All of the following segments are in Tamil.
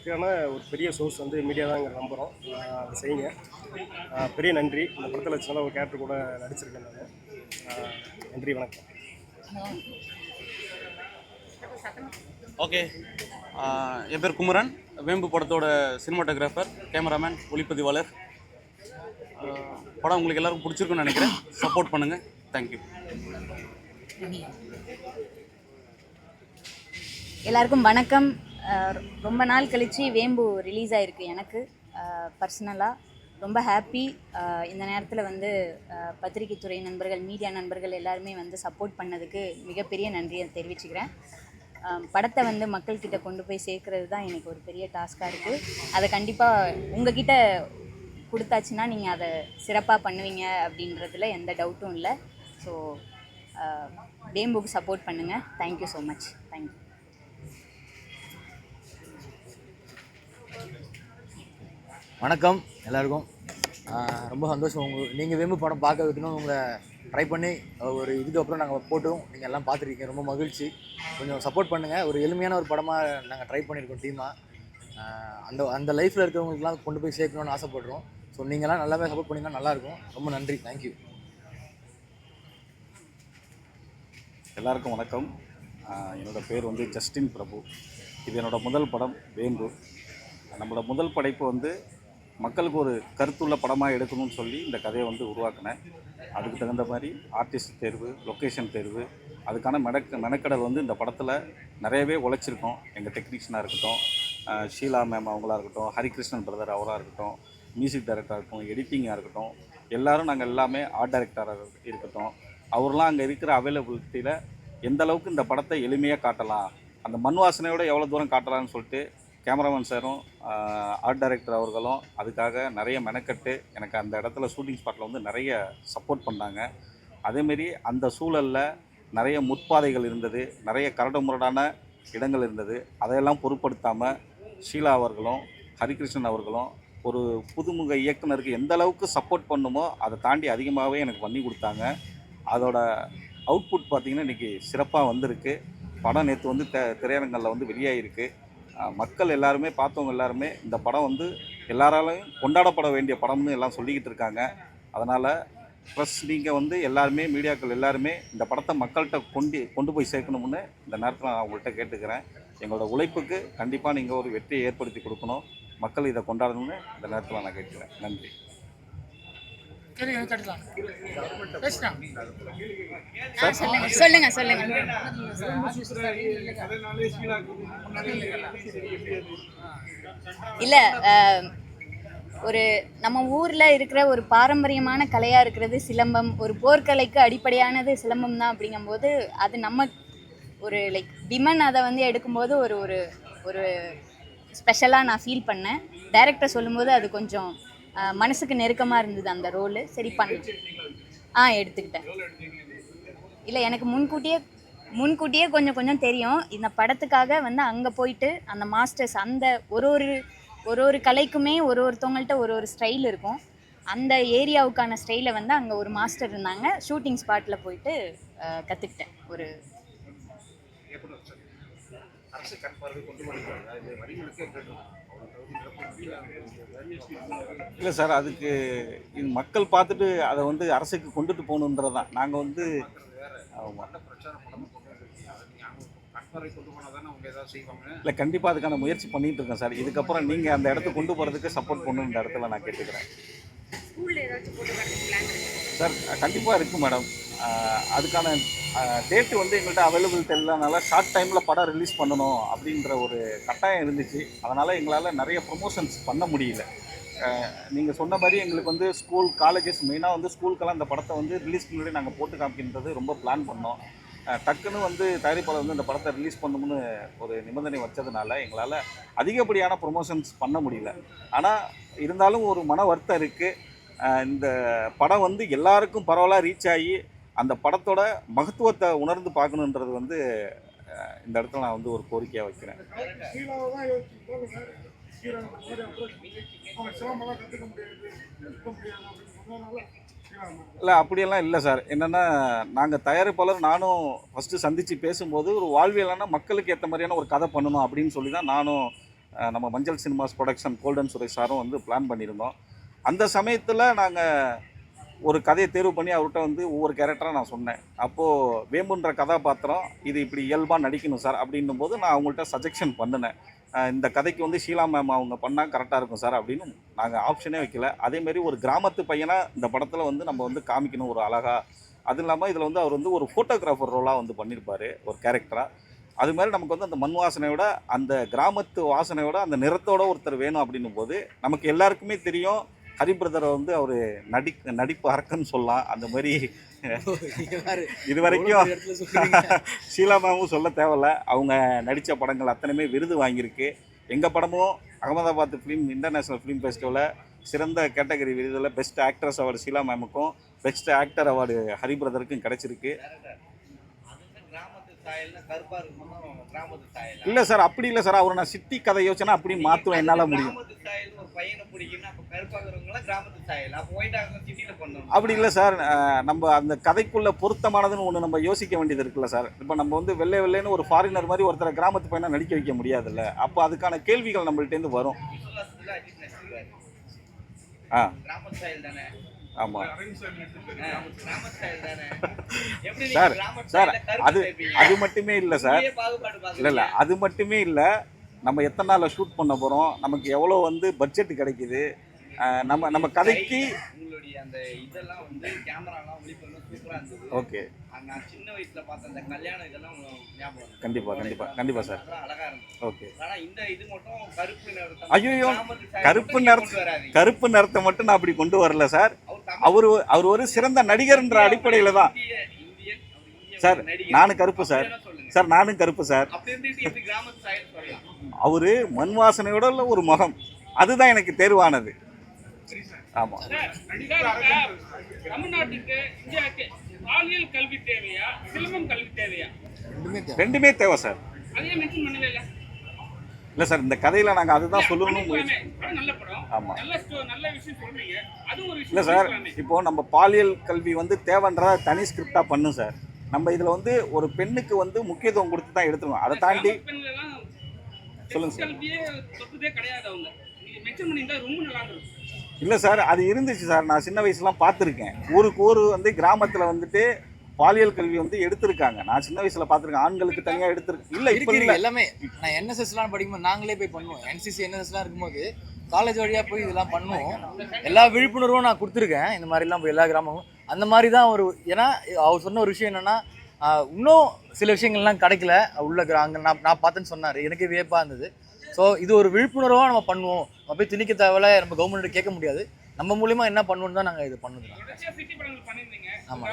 இதுக்கான ஒரு பெரிய சோர்ஸ் வந்து மீடியா தாங்கிற நம்புகிறோம் அதை செய்யுங்க. பெரிய நன்றி. இந்த படத்தில் சின்ன ஒரு கேரக்டர் கூட நடிச்சிருக்கேன் நான். நன்றி வணக்கம். ஓகே. என் பேர் குமரன். வேம்பு படத்தோட சினிமாட்டோகிராஃபர் கேமராமேன் ஒளிப்பதிவாளர். படம் உங்களுக்கு எல்லாருக்கும் பிடிச்சிருக்குன்னு நினைக்கிறேன். சப்போர்ட் பண்ணுங்கள் தேங்க்யூ எல்லாருக்கும் வணக்கம். ரொம்ப நாள் கழித்து வேம்பு ரிலீஸ் ஆகிருக்கு எனக்கு. பர்சனலாக ரொம்ப ஹாப்பி இந்த நேரத்தில் வந்து அஹ், பத்திரிகைத்துறை நண்பர்கள் மீடியா நண்பர்கள் எல்லாருமே வந்து சப்போர்ட் பண்ணதுக்கு மிகப்பெரிய நன்றியை தெரிவிச்சுக்கிறேன். படத்தை வந்து மக்கள்கிட்ட கொண்டு போய் சேர்க்கறது தான் எனக்கு ஒரு பெரிய டாஸ்காக இருக்குது அதை கண்டிப்பாக உங்ககிட்ட கொடுத்தாச்சுன்னா நீங்கள் அதை சிறப்பாக பண்ணுவீங்க அப்படின்றதுல எந்த டவுட்டும் இல்லை. ஸோ வேம்புக்கு சப்போர்ட் பண்ணுங்கள் thank you so much thank you வணக்கம் எல்லாருக்கும். ரொம்ப சந்தோஷம். உங்களுக்கு நீங்கள் வேம்பு படம் பார்க்க வைக்கணும் உங்களை ட்ரை பண்ணி ஒரு இதுக்கப்புறம் நாங்கள் போட்டோம். நீங்கள் எல்லாம் பார்த்துருக்கீங்க. ரொம்ப மகிழ்ச்சி. கொஞ்சம் சப்போர்ட் பண்ணுங்கள் ஒரு எளிமையான ஒரு படமாக நாங்கள் ட்ரை பண்ணியிருக்கோம் டீமாக அந்த அந்த லைஃப்பில் இருக்கிறவங்களுக்குலாம் கொண்டு போய் சேர்க்கணும்னு ஆசைப்படுறோம். ஸோ நீங்களாம் நல்லாவே சப்போர்ட் பண்ணிங்கன்னா நல்லாயிருக்கும். ரொம்ப நன்றி. தேங்க்யூ எல்லாருக்கும் வணக்கம். என்னோடய என்னோட பேர் வந்து ஜஸ்டின் பிரபு. இது என்னோடய முதல் படம் வேம்பு. நம்மளோட முதல் படைப்பு வந்து மக்களுக்கு ஒரு கருத்துள்ள படமாக எடுக்கணும்னு சொல்லி இந்த கதையை வந்து உருவாக்கினேன். அதுக்கு தகுந்த மாதிரி ஆர்டிஸ்ட் தேர்வு லொக்கேஷன் தேர்வு அதுக்கான மெனக்க மெனக்கடல் வந்து இந்த படத்தில் நிறையவே உழைச்சிருக்கோம். எங்கள் டெக்னீஷியனாக இருக்கட்டும் ஷீலா மேம் அவங்களா இருக்கட்டும் ஹரிகிருஷ்ணன் பிரதர் அவராக இருக்கட்டும் மியூசிக் டைரக்டராக இருக்கட்டும் எடிட்டிங்காக இருக்கட்டும் எல்லாரும் நாங்கள் எல்லாமே ஆர்ட் டைரக்டராக இருக்கட்டும். அவர்லாம் அங்கே இருக்கிற அவைலபிலிட்டியில் எந்த அளவுக்கு இந்த படத்தை எளிமையாக காட்டலாம் அந்த மண் வாசனையோட எவ்வளோ தூரம் காட்டலாம்னு சொல்லிட்டு கேமராமேன் சாரும் ஆர்ட் டைரக்டர் அவர்களும் அதுக்காக நிறைய மெனக்கட்டு எனக்கு அந்த இடத்துல ஷூட்டிங் ஸ்பாட்டில் வந்து நிறைய சப்போர்ட் பண்ணாங்க. அதேமாரி அந்த சூழலில் நிறைய முற்பாதைகள் இருந்தது நிறைய கரடு முரடான இடங்கள் இருந்தது. அதையெல்லாம் பொருட்படுத்தாமல் ஷீலா அவர்களும் ஹரிகிருஷ்ணன் அவர்களும் ஒரு புதுமுக இயக்குனருக்கு எந்த அளவுக்கு சப்போர்ட் பண்ணுமோ அதை தாண்டி அதிகமாகவே எனக்கு பண்ணி கொடுத்தாங்க. அதோட அவுட்புட் பார்த்திங்கன்னா இன்றைக்கி சிறப்பாக வந்திருக்கு. படம் நேற்று வந்து த திரையரங்களில் வந்து வெளியாகிருக்கு மக்கள் எல்லாருமே பார்த்தவங்க எல்லாருமே இந்த படம் வந்து எல்லாராலையும் கொண்டாடப்பட வேண்டிய படம்னு எல்லாம் சொல்லிக்கிட்டு இருக்காங்க. அதனால் ப்ளஸ் நீங்கள் வந்து எல்லாருமே மீடியாக்கள் எல்லாருமே இந்த படத்தை மக்கள்கிட்ட கொண்டு கொண்டு போய் சேர்க்கணும்னு இந்த நேரத்தில் நான் உங்கள்கிட்ட கேட்டுக்கிறேன். எங்களோட உழைப்புக்கு கண்டிப்பாக நீங்கள் ஒரு வெற்றியை ஏற்படுத்தி கொடுக்கணும். மக்கள் இதை கொண்டாடணும்னு இந்த நேரத்தில் நான் கேட்குறேன் நன்றி. ஆ சொல்லுங்க சொல்லுங்க சொல்லுங்க. இல்ல ஒரு நம்ம ஊர்ல இருக்கிற ஒரு பாரம்பரியமான கலையா இருக்கிறது சிலம்பம். ஒரு போர்க்கலைக்கு அடிப்படையானது சிலம்பம் தான் அப்படிங்கும்போது அது நம்ம ஒரு லைக் விமன் அதை வந்து எடுக்கும்போது ஒரு ஒரு ஒரு ஸ்பெஷலாக நான் ஃபீல் பண்ணேன். டைரக்டர் சொல்லும்போது அது கொஞ்சம் மனசுக்கு நெருக்கமாக இருந்தது அந்த ரோலு. சரி பண்ண. ஆ எடுத்துக்கிட்டேன். இல்லை எனக்கு முன்கூட்டியே முன்கூட்டியே கொஞ்சம் கொஞ்சம் தெரியும். இந்த படத்துக்காக வந்து அங்கே போயிட்டு அந்த மாஸ்டர்ஸ் அந்த ஒரு ஒரு ஒரு ஒரு கலைக்குமே ஒரு ஒருத்தவங்கள்ட்ட ஒரு ஒரு ஸ்டைல் இருக்கும். அந்த ஏரியாவுக்கான ஸ்டைலை வந்து அங்கே ஒரு மாஸ்டர் இருந்தாங்க. ஷூட்டிங் ஸ்பாட்டில் போயிட்டு கற்றுக்கிட்டேன் ஒரு இல்லை சார் அதுக்கு இது மக்கள் பார்த்துட்டு அதை வந்து அரசுக்கு கொண்டுட்டு போகணுன்றது தான். நாங்கள் வந்து இல்லை கண்டிப்பாக அதுக்கான முயற்சி பண்ணிட்டு இருக்கோம் சார். இதுக்கப்புறம் நீங்கள் அந்த இடத்துக்கு கொண்டு போகிறதுக்கு சப்போர்ட் பண்ணணும் இந்த இடத்துல நான் கேட்டுக்கிறேன். சார் கண்டிப்பாக இருக்குது மேடம். அதுக்கான டேட்டு வந்து எங்கள்கிட்ட அவைலபிள் தெரியலனால ஷார்ட் டைமில் படம் ரிலீஸ் பண்ணணும் அப்படின்ற ஒரு கட்டாயம் இருந்துச்சு. அதனால் எங்களால் நிறைய ப்ரொமோஷன்ஸ் பண்ண முடியல. நீங்கள் சொன்ன மாதிரி எங்களுக்கு வந்து ஸ்கூல் காலேஜஸ் மெயினாக வந்து ஸ்கூலுக்கெல்லாம் இந்த படத்தை வந்து ரிலீஸ் முன்னாடி நாங்கள் போட்டு காமிக்கின்றது ரொம்ப பிளான் பண்ணோம். டக்குன்னு வந்து தயாரிப்பாளர் வந்து இந்த படத்தை ரிலீஸ் பண்ணணும்னு ஒரு நிபந்தனை வச்சதுனால எங்களால் அதிகப்படியான ப்ரொமோஷன்ஸ் பண்ண முடியல. ஆனால் இருந்தாலும் ஒரு மன வருத்தம் இருக்குது இந்த படம் வந்து எல்லாருக்கும் பரவலாக ரீச் ஆகி அந்த படத்தோட மகத்துவத்தை உணர்ந்து பார்க்கணுன்றது வந்து இந்த இடத்துல நான் வந்து ஒரு கோரிக்கையாக வைக்கிறேன். இல்லை அப்படியெல்லாம் இல்லை சார். என்னென்னா நாங்கள் தயாரிப்பாளர் நானும் ஃபஸ்ட்டு சந்தித்து பேசும்போது ஒரு வாழ்வியலான மக்களுக்கு ஏற்ற மாதிரியான ஒரு கதை பண்ணணும் அப்படின்னு சொல்லி தான் நானும் நம்ம மஞ்சள் சினிமாஸ் ப்ரொடக்ஷன் கோல்டன் சுரேஷ் சாரும் வந்து பிளான் பண்ணியிருந்தோம். அந்த சமயத்தில் நாங்கள் ஒரு கதையை தேர்வு பண்ணி அவர்கிட்ட வந்து ஒவ்வொரு கேரக்டராக நான் சொன்னேன். அப்போது வேம்புன்ற கதாபாத்திரம் இது இப்படி இயல்பாக நடிக்கணும் சார் அப்படின்னும் போது நான் அவங்கள்ட்ட சஜெக்ஷன் பண்ணினேன். இந்த கதைக்கு வந்து ஷீலா மேம் அவங்க பண்ணால் கரெக்டாக இருக்கும் சார் அப்படின்னு நாங்கள் ஆப்ஷனே வைக்கல. அதேமாரி ஒரு கிராமத்து பையனாக இந்த படத்தில் வந்து நம்ம வந்து காமிக்கணும் ஒரு அழகாக அது இல்லாமல் இதில் வந்து அவர் வந்து ஒரு ஃபோட்டோகிராஃபர் ரோலாக வந்து பண்ணியிருப்பார் ஒரு கேரக்டராக அது மாதிரி நமக்கு வந்து அந்த மண் வாசனையோட அந்த கிராமத்து வாசனையோட அந்த நிறத்தோட ஒருத்தர் வேணும் அப்படின்னும் போது நமக்கு எல்லாருக்குமே தெரியும் ஹரி பிரதரை வந்து அவர் நடி நடிப்பு அரக்கன்னு சொல்லலாம். அந்த மாதிரி இது வரைக்கும் ஷீலா மேமும் சொல்ல தேவையில்ல. அவங்க நடித்த படங்கள் அத்தனையுமே விருது வாங்கியிருக்கு. எங்கள் படமும் அகமதாபாத் ஃபிலிம் இன்டர்நேஷ்னல் ஃபிலிம் ஃபெஸ்டிவலில் சிறந்த கேட்டகரி விருதில் பெஸ்ட் ஆக்ட்ரஸ் அவார்டு ஷீலா மேமுக்கும் பெஸ்ட் ஆக்டர் அவார்டு ஹரி பிரதருக்கும் கிடச்சிருக்கு கிராமத்து ஸ்டைல்னா கருப்பா இருக்கணும் கிராமத்து ஸ்டைல் இல்லை சார் அப்படி இல்லை சார். அவர் நான் சிட்டி கதை யோசனை அப்படி மாற்றுவேன் என்னால் முடியும். அப்படி இல்லை சார். நம்ம அந்த கதைக்குள்ள பொருத்தமானதுன்னு ஒன்று நம்ம யோசிக்க வேண்டியது இருக்குல்ல சார். இப்போ நம்ம வந்து வெள்ளை வெள்ளைன்னு ஒரு ஃபாரினர் மாதிரி ஒருத்தரை கிராமத்து பையனை நடிக்க வைக்க முடியாதுல்ல. அப்போ அதுக்கான கேள்விகள் நம்மள்ட்டேருந்து வரும். ஆ. ஆமாம் சார் சார் அது? அது மட்டுமே இல்லை சார். இல்லை இல்லை அது மட்டுமே இல்லை. நம்ம எத்தனை நாளில் ஷூட் பண்ண போகிறோம் நமக்கு எவ்வளோ வந்து பட்ஜெட் கிடைக்குது? நம்ம நம்ம கதைக்கு உங்களுடைய அந்த இதெல்லாம் வந்து கேமராலாம் ஒளிப்பெல்லாம் சூப்பரா இருந்தது. ஓகே. நான் சின்ன வயசுல பார்த்த அந்த கல்யாணம் இதெல்லாம் ஞாபகம். கண்டிப்பாக கண்டிப்பாக கண்டிப்பாக சார். அதெல்லாம் அழகா இருந்தது. ஓகே. ஆனா இந்த இது மட்டும் கருப்பு நிறத்தை ஐயோ கருப்பு நிறத்து. கருப்பு நிறத்தை மட்டும் நான் அப்படி கொண்டு வரல சார். அவர் அவர் ஒரு சிறந்த நடிகர்ன்ற அடிப்படையில் தான். சார். நானும் கருப்பு சார். சார் நானும் கருப்பு சார்? அவரு மண் வாசனையோட உள்ள ஒரு முகம். அதுதான் எனக்கு தேர்வானது. ஆமாம் தமிழ்நாட்டுக்கு இந்தியாவுக்கு பாலியல் கல்வி தேவையா? சிலம்பம் கல்வி தேவையா? ரெண்டுமே தேவை. சார். அதையே மென்ஷன் பண்ணவே இல்லை சார் இந்த கதையில் நாங்கள் அதுதான் சொல்லணும்னு முயற்சி பண்ணிருக்கலாமே. படம் நல்ல படம். ஆமா. நல்ல ஸ்டோ- நல்ல விஷயம் சொல்றீங்க. அதுவும் ஒரு இல்லை சார் பண்ணிருக்கலாமே. இப்போ நம்ம பாலியல் கல்வி வந்து தேவைன்றத தனி ஸ்கிரிப்டாக பண்ணும் சார். நம்ம இதில் வந்து ஒரு பெண்ணுக்கு வந்து முக்கியத்துவம் கொடுத்து தான் எடுத்துருவோம் அதை தாண்டி கிராமத்து பெண்கள் எல்லாம் சொல்லுங்க sex கல்வியே தொட்டதே கிடையாது அவங்க. நீங்க மென்ஷன் பண்ணியிருந்தா ரொம்ப நல்லா இருந்திருக்கும். இல்லை சார் அது இருந்துச்சு சார். நான் சின்ன வயசுலாம் பார்த்துருக்கேன். ஊருக்கு ஊர் வந்து கிராமத்தில் வந்துட்டு பாலியல் கல்வி வந்து எடுத்திருக்காங்க. நான் சின்ன வயசுல பார்த்துருக்கேன். ஆண்களுக்கு தனியாக எடுத்திருக்கேன் இல்லை இப்போ இல்லை. எல்லாமே. நான் என்எஸ்எஸ்லாம் படிக்கும்போது நாங்களே போய் பண்ணுவோம். என்சிசி என்எஸ்எஸ்லாம் இருக்கும்போது காலேஜ் வழியாக போய் இதெல்லாம் பண்ணுவோம். எல்லா விழிப்புணர்வும் நான் கொடுத்துருக்கேன். இந்த மாதிரிலாம் போய் எல்லா கிராமங்களும் அந்த மாதிரி தான் ஒரு ஏன்னா அவர் சொன்ன ஒரு விஷயம் என்னன்னா இன்னும் சில விஷயங்கள்லாம் கிடைக்கல. உள்ள அங்க நான் நான் பார்த்தேன்னு சொன்னார். எனக்கே வியப்பாக இருந்தது. ஸோ இது ஒரு விழிப்புணர்வாக நம்ம பண்ணுவோம். நம்ம போய் திணிக்க தேவையில்ல. நம்ம கவர்மெண்ட் கேட்க முடியாது. நம்ம மூலியமா என்ன பண்ணுவோம் தான் நாங்கள் இது பண்ணுறோம் தொடர்ச்சியா ஆமா.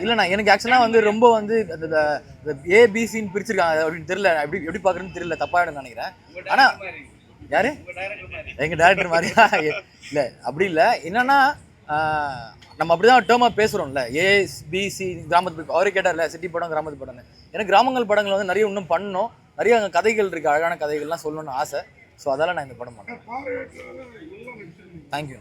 இல்லைண்ணா எனக்கு ஆக்சுவலாக வந்து ரொம்ப வந்து அந்த ஏபிசின்னு பிரிச்சிருக்காங்க. அப்படின்னு தெரியல. எப்படி எப்படி பார்க்குறேன்னு தெரியல. தப்பாக நினைக்கிறேன். ஆனால் ஆனா- யாரு? எங்கள் மாதிரி. எங்க டேரக்டர் மாதிரியா இல்லை அப்படி இல்லை. என்னன்னா நம்ம அப்படிதான் டேர்மாக பேசுகிறோம்ல ஏஎஸ்பிசி கிராமத்து அவரே கேட்டார்ல சிட்டி படம் கிராமத்து படம்னு. எனக்கு கிராமங்கள் படங்கள் வந்து நிறைய இன்னும் பண்ணணும். நிறைய அங்கே கதைகள் இருக்குது அழகான கதைகள்லாம் சொல்லணும்னு ஆசை. ஸோ அதால நான் இந்த படம் பண்ணேன் தேங்க்யூ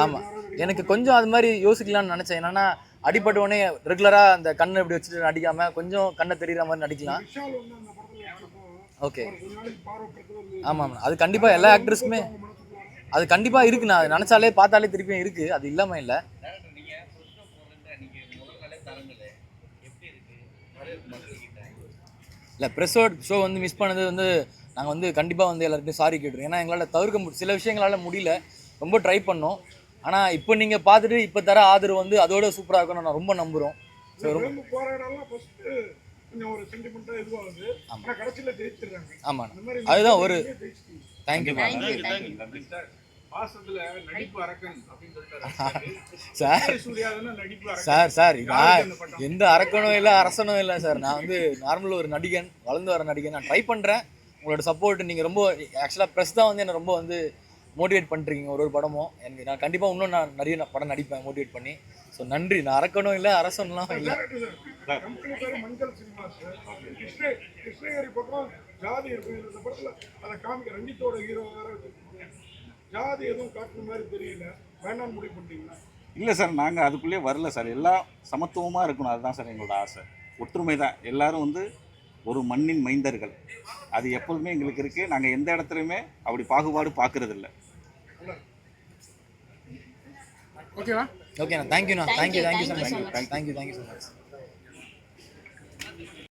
ஆமாம் எனக்கு கொஞ்சம் அது மாதிரி யோசிக்கலாம்னு நினச்சேன். என்னன்னா அடிபட்ட உடனே ரெகுலராக அந்த கண்ணை இப்படி வச்சுட்டு நடிக்காமல் கொஞ்சம் கண்ணை தெரியுற மாதிரி நடிக்கலாம். ஓகே ஆமாம் அது கண்டிப்பாக எல்லா ஆக்ட்ரஸுமே அது கண்டிப்பாக இருக்குண்ணா அது நினச்சாலே பார்த்தாலே திருப்பியும் இருக்குது அது இல்லாமல் இல்லை. இல்லை ப்ரெஸ்ஸோட் ஷோ வந்து மிஸ் பண்ணது வந்து நாங்கள் வந்து கண்டிப்பாக வந்து எல்லாருக்கும் சாரி கேட்டுருவோம் ஏன்னா எங்களால் தவிர்க்க மு சில விஷயங்களால் முடியல. ரொம்ப ட்ரை பண்ணோம். ஆனால் இப்போ நீங்கள் பார்த்துட்டு இப்போ தர ஆதரவு வந்து அதோட சூப்பராக இருக்கும்னு நான் ரொம்ப நம்புகிறோம் அந்த மாதிரி அதுதான் ஒரு thank you thank you sir. Sir sir நான்? எந்த அரக்கனும் இல்லை அரசனும் இல்லை சார். நான் வந்து நார்மல் ஒரு நடிகன் வளர்ந்து வர நடிகன். நான் ட்ரை பண்ணுறேன் உங்களோட சப்போர்ட் நீங்கள் ரொம்ப ஆக்சுவலாக ப்ரெஸ் தான் வந்து என்னை ரொம்ப வந்து மோட்டிவேட் பண்ணிருக்கீங்க ஒரு ஒரு படமும். எனக்கு நான் கண்டிப்பாக இன்னும் நான் நிறைய படம் நடிப்பேன் மோட்டிவேட் பண்ணி. ஸோ நன்றி. நான் அரக்கனும் இல்லை அரசனும் இல்லை. சார் கம்பெனி பேர் மஞ்சள் சினிமாஸ் கிருஷ்ண கிருஷ்ணகிரி பக்கம் ஜாதி இருக்கும் இந்த படத்தில் அதை காமிக்க ரஞ்சித்தோட ஹீரோ வேற வச்சிருக்கீங்க. ஜாதி எதுவும் காட்டுன மாதிரி தெரியல. வேணாம்னு முடிவு பண்ணிட்டீங்களா? இல்லை சார் நாங்கள் அதுக்குள்ளேயே வரல சார். எல்லாம் சமத்துவமாக இருக்கணும். அதுதான் சார் எங்களோட ஆசை. ஒற்றுமை தான். எல்லாரும் வந்து ஒரு மண்ணின் மைந்தர்கள். அது எப்போதுமே எங்களுக்கு இருக்குது நாங்கள் எந்த இடத்துலையுமே அப்படி பாகுபாடு பார்க்கறது இல்ல ஓகேவா ஓகேண்ணா தேங்க்யூண்ணா thank you thank you much thank you thank you so much